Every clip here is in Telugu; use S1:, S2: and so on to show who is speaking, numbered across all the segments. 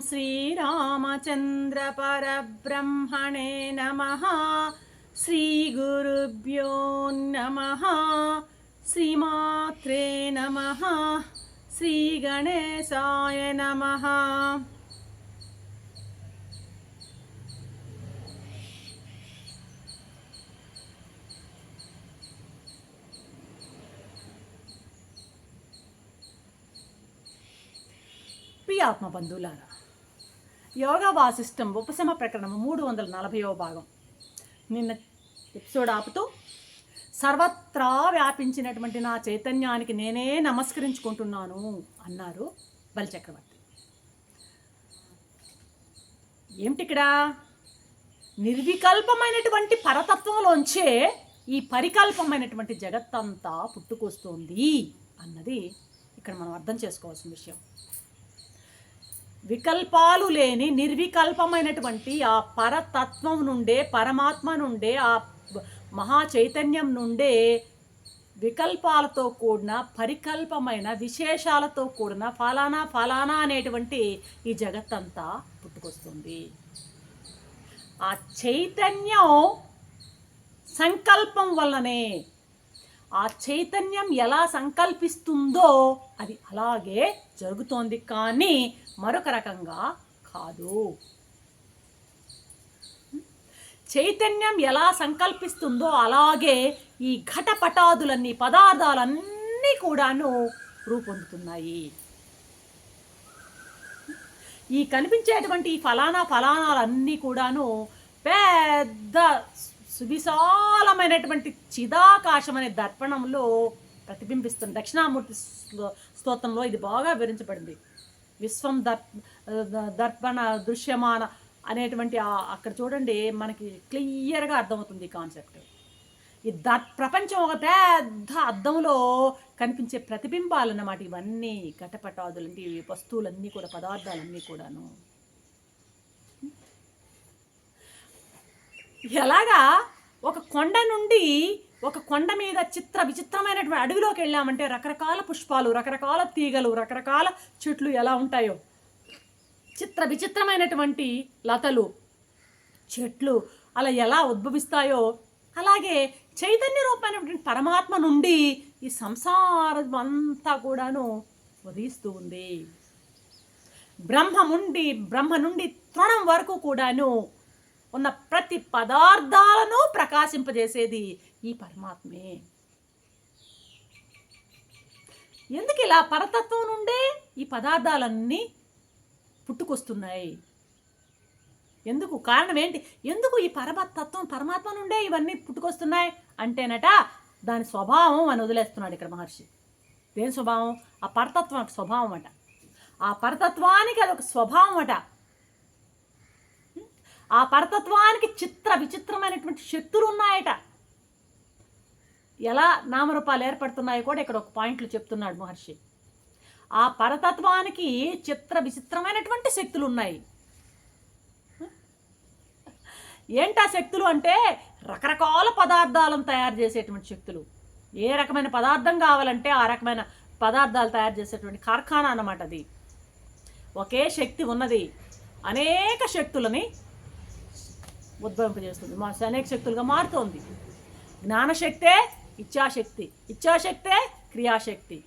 S1: श्रीरामचन्द्रपरब्रह्मणे नमः श्रीगुरुभ्यो नमः श्रीमात्रे नमः श्रीगणेशाय नमः ప్రియ ఆత్మ బంధువులారా యోగా వాసిష్టం ఉపశమ ప్రకరణం మూడు వందల నలభైవ భాగం. నిన్న ఎపిసోడ్ ఆపుతూ సర్వత్రా వ్యాపించినటువంటి నా చైతన్యానికి నేనే నమస్కరించుకుంటున్నాను అన్నారు బలిచక్రవర్తి. ఏమిటి ఇక్కడ నిర్వికల్పమైనటువంటి పరతత్వంలోంచే ఈ పరికల్పమైనటువంటి జగత్తంతా పుట్టుకొస్తోంది అన్నది ఇక్కడ మనం అర్థం చేసుకోవాల్సిన విషయం. వికల్పాలు లేని నిర్వికల్పమైనటువంటి ఆ పరతత్వం నుండే పరమాత్మ నుండే ఆ మహా చైతన్యం నుండే వికల్పాలతో కూడిన పరికల్పమైన విశేషాలతో కూడిన ఫలానా ఫలానా అనేటువంటి ఈ జగత్తంతా పుట్టుకొస్తుంది. ఆ చైతన్యం సంకల్పం వల్లనే ఆ చైతన్యం ఎలా సంకల్పిస్తుందో అది అలాగే జరుగుతోంది కానీ మరొక రకంగా కాదు. చైతన్యం ఎలా సంకల్పిస్తుందో అలాగే ఈ ఘటపటాదులన్నీ పదార్థాలన్నీ కూడాను రూపొందుతున్నాయి. ఈ కనిపించేటువంటి ఫలానా ఫలానాలన్నీ కూడాను పెద్ద సువిశాలమైనటువంటి చిదాకాశం అనే దర్పణంలో ప్రతిబింబిస్తుంది దక్షిణామూర్తి స్తోత్రంలో ఇది బాగా వివరించబడింది. విశ్వం దర్ దర్పణ దృశ్యమాన అనేటువంటి అక్కడ చూడండి మనకి క్లియర్గా అర్థమవుతుంది ఈ కాన్సెప్ట్. ఈ ద ప్రపంచం ఒక పెద్ద అద్దంలో కనిపించే ప్రతిబింబాలు అన్నమాట ఇవన్నీ. ఘటపటాదులు అంటే వస్తువులన్నీ కూడా పదార్థాలన్నీ కూడాను. ఎలాగా ఒక కొండ నుండి ఒక కొండ మీద చిత్ర విచిత్రమైనటువంటి అడవిలోకి వెళ్ళామంటే రకరకాల పుష్పాలు రకరకాల తీగలు రకరకాల చెట్లు ఎలా ఉంటాయో. చిత్ర విచిత్రమైనటువంటి లతలు చెట్లు అలా ఎలా ఉద్భవిస్తాయో. అలాగే చైతన్య రూపమైనటువంటి పరమాత్మ నుండి ఈ సంసారం అంతా కూడాను ఉదయిస్తూ ఉంది. బ్రహ్మ నుండి బ్రహ్మ నుండి త్వణం వరకు కూడాను ఉన్న ప్రతి పదార్థాలను ప్రకాశింపజేసేది ఈ పరమాత్మే. ఎందుకు ఇలా పరతత్వం నుండే ఈ పదార్థాలన్నీ పుట్టుకొస్తున్నాయి? ఎందుకు? కారణం ఏంటి? ఎందుకు ఈ పరమతత్వం పరమాత్మ నుండే ఇవన్నీ పుట్టుకొస్తున్నాయి అంటేనట దాని స్వభావం అని వదిలేస్తున్నాడు ఇక్కడ మహర్షి. దేని స్వభావం? ఆ పరతత్వం ఒక స్వభావం అట. ఆ పరతత్వానికి అదొక స్వభావం అట. ఆ పరతత్వానికి చిత్ర విచిత్రమైనటువంటి శక్తులు ఉన్నాయట ఎలా నామరూపాలు ఏర్పడుతున్నాయో కూడా ఇక్కడ ఒక పాయింట్లు చెప్తున్నాడు మహర్షి. ఆ పరతత్వానికి చిత్ర విచిత్రమైనటువంటి శక్తులు ఉన్నాయి ఏంటా శక్తులు అంటే రకరకాల పదార్థాలను తయారు చేసేటువంటి శక్తులు. ఏ రకమైన పదార్థం కావాలంటే ఆ రకమైన పదార్థాలు తయారు చేసేటువంటి కార్ఖానా అన్నమాట అది. ఒకే శక్తి ఉన్నది. అనేక శక్తులని ఉద్భవింపజేస్తుంది. మా అనేక శక్తులుగా మారుతోంది. జ్ఞానశక్తే ఇచ్ఛాశక్తి. ఇచ్ఛాశక్తే క్రియాశక్తి.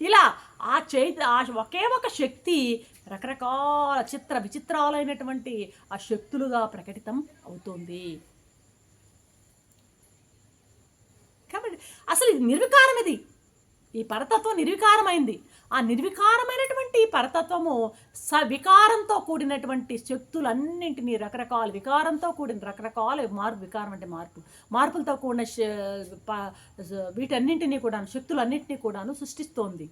S1: ఇలా ఆ చైత ఆ ఒకే ఒక శక్తి రకరకాల చిత్ర విచిత్రాలైనటువంటి ఆ శక్తులుగా ప్రకటితం అవుతుంది. కాబట్టి అసలు ఇది నిర్వికారం ఇది ఈ పరతత్వం నిర్వికారమైంది. ఆ నిర్వికారమైనటువంటి పరతత్వము పరతత్వము వికారంతో కూడినటువంటి శక్తులన్నింటినీ రకరకాల వికారంతో కూడిన రకరకాల మార్పు వికారం అంటే మార్పు. మార్పులతో కూడిన వీటన్నింటినీ కూడాను శక్తులన్నింటినీ కూడాను సృష్టిస్తోంది.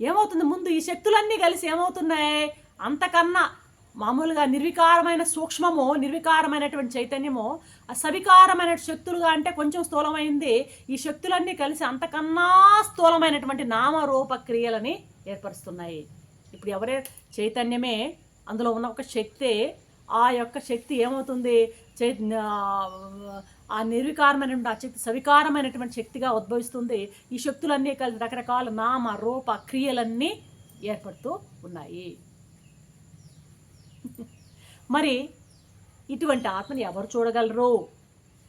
S1: ఏమవుతుంది? ముందు ఈ శక్తులన్నీ కలిసి ఏమవుతున్నాయి? అంతకన్నా మామూలుగా నిర్వికారమైన సూక్ష్మము నిర్వికారమైనటువంటి చైతన్యము సవికారమైన శక్తులుగా అంటే కొంచెం స్థూలమైంది. ఈ శక్తులన్నీ కలిసి అంతకన్నా స్థూలమైనటువంటి నామరూప క్రియలని ఏర్పరుస్తున్నాయి. ఇప్పుడు ఎవరే చైతన్యమే అందులో ఉన్న ఒక శక్తే ఆ యొక్క శక్తి ఏమవుతుంది? చై ఆ, ఆ నిర్వికారమైనటువంటి ఆ శక్తి సవికారమైనటువంటి శక్తిగా ఉద్భవిస్తుంది. ఈ శక్తులన్నీ కలిసి రకరకాల నామ రూప క్రియలన్నీ ఏర్పడుతూ ఉన్నాయి. మరి ఇటువంటి ఆత్మని ఎవరు చూడగలరు?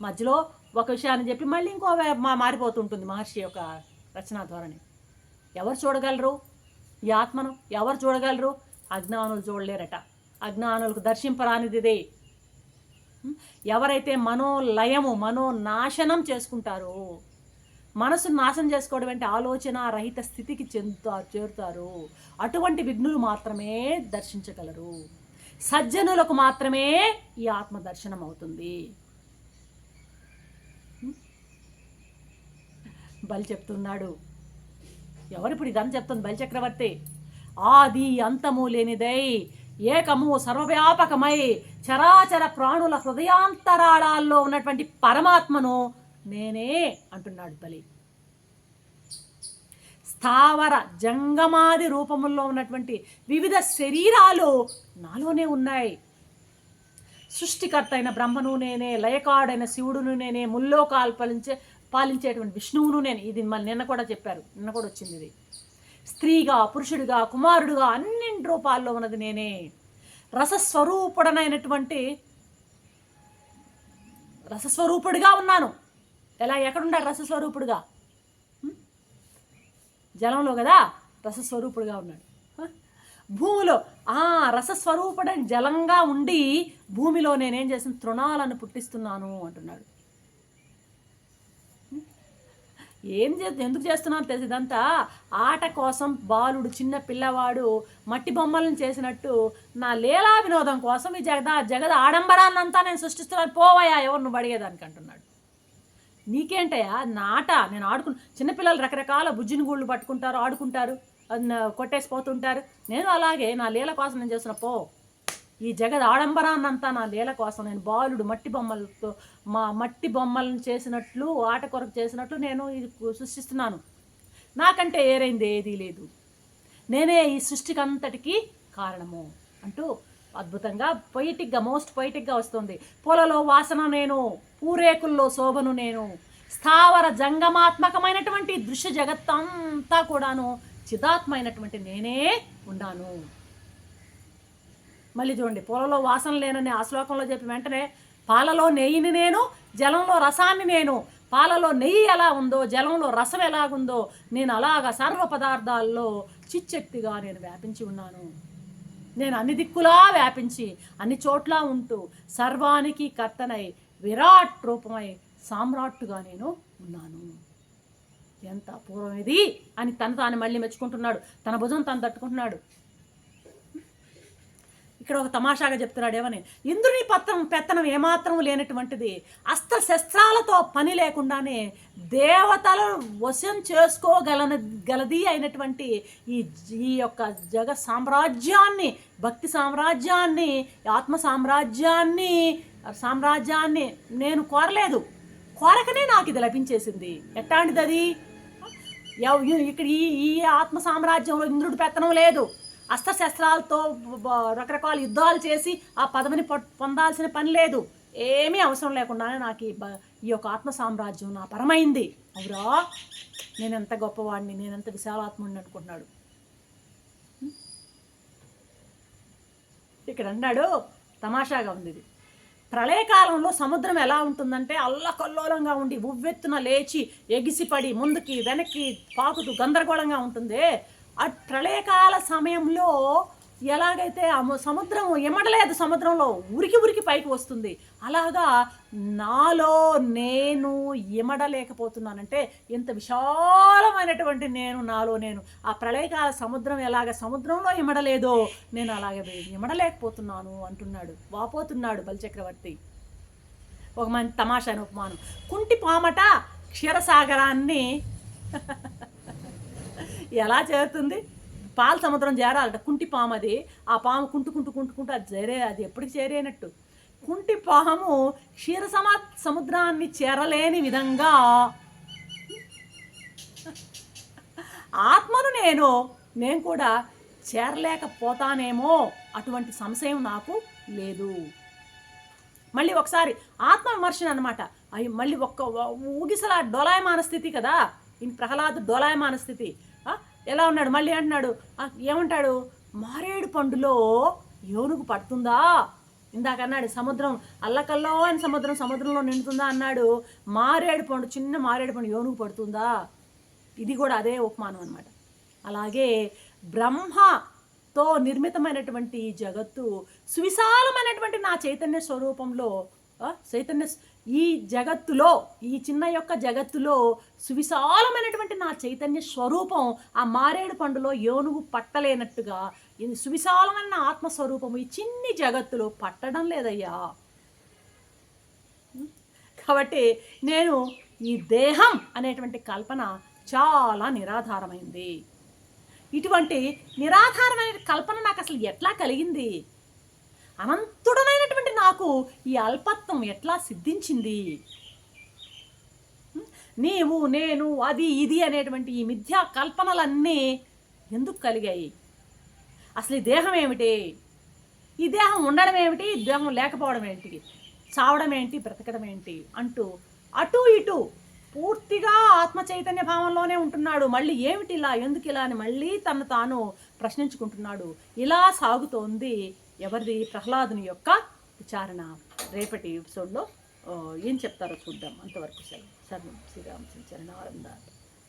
S1: మధ్యలో ఒక విషయాన్ని చెప్పి మళ్ళీ ఇంకో మా మారిపోతుంటుంది మహర్షి యొక్క రచనా ధోరణి. ఎవరు చూడగలరు? ఈ ఆత్మను ఎవరు చూడగలరు? అజ్ఞానులు చూడలేరట. అజ్ఞానులకు దర్శింపరానిదిదే. ఉం? ఎవరైతే మనోలయము మనోనాశనం చేసుకుంటారో మనసును నాశనం చేసుకోవడం అంటే ఆలోచన రహిత స్థితికి చెందుతారు చేరుతారు. అటువంటి విఘ్నులు మాత్రమే దర్శించగలరు. సజ్జనులకు మాత్రమే ఈ ఆత్మ దర్శనం అవుతుంది బలి చెప్తున్నాడు. ఎవరిప్పుడు ఇదంతా చెప్తుంది బలి చక్రవర్తి? ఆది అంతము లేనిదై ఏకము సర్వవ్యాపకమై చరాచర ప్రాణుల హృదయాంతరాళాల్లో ఉన్నటువంటి పరమాత్మను నేనే అంటున్నాడు బలి. స్థావర జంగమాది రూపముల్లో ఉన్నటువంటి వివిధ శరీరాలు నాలోనే ఉన్నాయి. సృష్టికర్త అయిన బ్రహ్మను నేనే లయకాడైన శివుడును నేనే ముల్లోకాలు పాలించే పాలించేటువంటి విష్ణువును నేను. ఇది మన నిన్న కూడా చెప్పారు. నిన్న కూడా వచ్చింది ఇది. స్త్రీగా పురుషుడిగా కుమారుడుగా అన్నింటి రూపాల్లో ఉన్నది నేనే. రసస్వరూపుడనైనటువంటి రసస్వరూపుడిగా ఉన్నాను. ఎలా? ఎక్కడున్నాడు రసస్వరూపుడుగా? జలంలో కదా? రసస్వరూపుడుగా ఉన్నాడు. భూమిలో ఆ రసస్వరూపుడని జలంగా ఉండి భూమిలో నేనేం చేసిన తృణాలను పుట్టిస్తున్నాను అంటున్నాడు. ఏం చే ఎందుకు చేస్తున్నాను తెలుసు. ఇదంతా ఆట కోసం బాలుడు చిన్న పిల్లవాడు మట్టి బొమ్మలను చేసినట్టు నా లీలా వినోదం కోసం ఈ జగద జగద ఆడంబరాన్నంతా నేను సృష్టిస్తున్నాను. పోవయా ఎవరు నువ్వు అడిగేదానికి అంటున్నాడు. నీకేంటయ్యా? నాట నేను ఆడుకు చిన్నపిల్లలు రకరకాల బుజ్జిని గూళ్ళు పట్టుకుంటారు ఆడుకుంటారు. కొట్టేసి పోతుంటారు నేను అలాగే నా లీల కోసం నేను చేసిన పో ఈ జగద్ ఆడంబరాన్నంతా నా లీల కోసం నేను బాలుడు మట్టి బొమ్మలతో మా మట్టి బొమ్మలను చేసినట్లు ఆట కొరకు చేసినట్లు నేను ఇది సృష్టిస్తున్నాను. నాకంటే ఏరైంది ఏదీ లేదు. నేనే ఈ సృష్టికి అంతటికి కారణము. అంటూ అద్భుతంగా పొయిటిక్గా మోస్ట్ పొయిటిక్గా వస్తుంది. పొలలో వాసన నేను పూరేకుల్లో శోభను నేను స్థావర జంగమాత్మకమైనటువంటి దృశ్య జగత్తంతా కూడాను చిదాత్మైనటువంటి నేనే ఉన్నాను. మళ్ళీ చూడండి పొలంలో వాసన లేనని ఆ శ్లోకంలో చెప్పి వెంటనే పాలలో నెయ్యిని నేను జలంలో రసాన్ని నేను. పాలలో నెయ్యి ఎలా ఉందో జలంలో రసం ఎలాగుందో నేను అలాగా సర్వ పదార్థాల్లో చిచ్చక్తిగా నేను వ్యాపించి ఉన్నాను. నేను అన్ని దిక్కులా వ్యాపించి అన్ని చోట్ల ఉంటూ సర్వానికి కర్తనై విరాట్ రూపమై సామ్రాట్టుగా నేను ఉన్నాను. ఎంత అపూర్వం ఇది? అని తను తాను మళ్ళీ మెచ్చుకుంటున్నాడు. తన భుజం తను తట్టుకుంటున్నాడు. ఇక్కడ ఒక తమాషాగా చెప్తున్నాడు ఏమని? ఇంద్రుని పత్రం పెత్తనం ఏమాత్రం లేనటువంటిది. అస్త్ర శస్త్రాలతో పని లేకుండానే దేవతలు వశం చేసుకోగలన గలది అయినటువంటి ఈ ఈ యొక్క జగ సామ్రాజ్యాన్ని భక్తి సామ్రాజ్యాన్ని ఆత్మ సామ్రాజ్యాన్ని సామ్రాజ్యాన్ని నేను కోరలేదు. కోరకనే నాకు ఇది లభించేసింది. ఎట్లాంటిది అది ఇక్కడ ఈ ఈ ఆత్మ సామ్రాజ్యంలో ఇంద్రుడు పెత్తనం లేదు. అస్త్రశస్త్రాలతో రకరకాల యుద్ధాలు చేసి ఆ పదవిని పొ- పొందాల్సిన పని లేదు. ఏమీ అవసరం లేకుండానే నాకు ఈ ఈ యొక్క ఆత్మ సామ్రాజ్యం నా పరమైంది. అవురా? నేనెంత గొప్పవాడిని నేనెంత విశాలాత్ముడిని అనుకుంటున్నాడు? ఇక్కడ అన్నాడు తమాషాగా ఉంది ఇది. ప్రళయకాలంలో సముద్రం ఎలా ఉంటుందంటే అల్లకల్లోలంగా ఉండి ఉవ్వెత్తున లేచి ఎగిసిపడి ముందుకి వెనక్కి పాకుతూ గందరగోళంగా ఉంటుంది. ఆ ప్రళయకాల సమయంలో ఎలాగైతే ఆ సముద్రం ఎమ్మడలేదు సముద్రంలో ఉరికి ఉరికి పైకి వస్తుంది. అలాగా నాలో నేను ఎమడలేకపోతున్నానంటే ఎంత విశాలమైనటువంటి నేను నాలో నేను. ఆ ప్రళయకాల సముద్రం ఎలాగ సముద్రంలో ఎమడలేదో నేను అలాగే ఎమడలేకపోతున్నాను అంటున్నాడు. వాపోతున్నాడు బలిచక్రవర్తి. ఒక మంచి తమాషా అని ఉపమానం. కుంటి పామట క్షీరసాగరాన్ని ఎలా చేరుతుంది? పాల సముద్రం చేరాలట కుంటి పాము అది. ఆ పాము కుంటుకుంటూ కుంటుకుంటూ అది చేరే అది ఎప్పటికి చేరేనట్టు. కుంటి పాము క్షీర సమా సముద్రాన్ని చేరలేని విధంగా ఆత్మను నేను నేను కూడా చేరలేకపోతానేమో అటువంటి సంశయం నాకు లేదు. మళ్ళీ ఒకసారి ఆత్మ విమర్శన అనమాట అవి మళ్ళీ ఒక్క ఊగిసలా డోలాయమాన స్థితి కదా. ఇన్ ప్రహ్లాద్ డోలాయమాన స్థితి. ఎలా ఉన్నాడు? మళ్ళీ అంటున్నాడు ఏమంటాడు? మారేడు పండులో ఏనుగు పడుతుందా? ఇందాక అన్నాడు సముద్రం అల్లకల్లో అని సముద్రం సముద్రంలో నిండుతుందా? అన్నాడు మారేడు పండు చిన్న మారేడు పండు ఏనుగు పడుతుందా? ఇది కూడా అదే ఉపమానం అనమాట అలాగే బ్రహ్మతో నిర్మితమైనటువంటి జగత్తు సువిశాలమైనటువంటి నా చైతన్య స్వరూపంలో చైతన్య ఈ జగత్తులో ఈ చిన్న యొక్క జగత్తులో సువిశాలమైనటువంటి నా చైతన్య స్వరూపం ఆ మారేడు పండులో ఏనుగు పట్టలేనట్టుగా ఇది సువిశాలమైన ఆత్మస్వరూపము ఈ చిన్ని జగత్తులో పట్టడం లేదయ్యా. కాబట్టి నేను ఈ దేహం అనేటువంటి కల్పన చాలా నిరాధారమైంది. ఇటువంటి నిరాధారమైన కల్పన నాకు అసలు ఎట్లా కలిగింది? అనంతుడనైన నాకు ఈ అల్పత్వం ఎట్లా సిద్ధించింది? నీవు నేను అది ఇది అనేటువంటి ఈ మిథ్యా కల్పనలన్నీ ఎందుకు కలిగాయి? అసలు ఈ దేహం ఏమిటి? ఈ దేహం ఉండడం ఏమిటి? ఈ దేహం లేకపోవడం ఏంటి? చావడం ఏంటి? బ్రతకడం ఏంటి? అంటూ అటు ఇటు పూర్తిగా ఆత్మ చైతన్య భావంలోనే ఉంటున్నాడు. మళ్ళీ ఏమిటి ఇలా? ఎందుకు ఇలా అని మళ్ళీ తను తాను ప్రశ్నించుకుంటున్నాడు. ఇలా సాగుతోంది ఎవరిది? ప్రహ్లాదుని యొక్క విచారణ రేపటి ఎపిసోడ్లో ఏం చెప్తారో చూద్దాం. అంతవరకు సెలవు. సర్వం శ్రీరామచంద్ర చరణారందాలు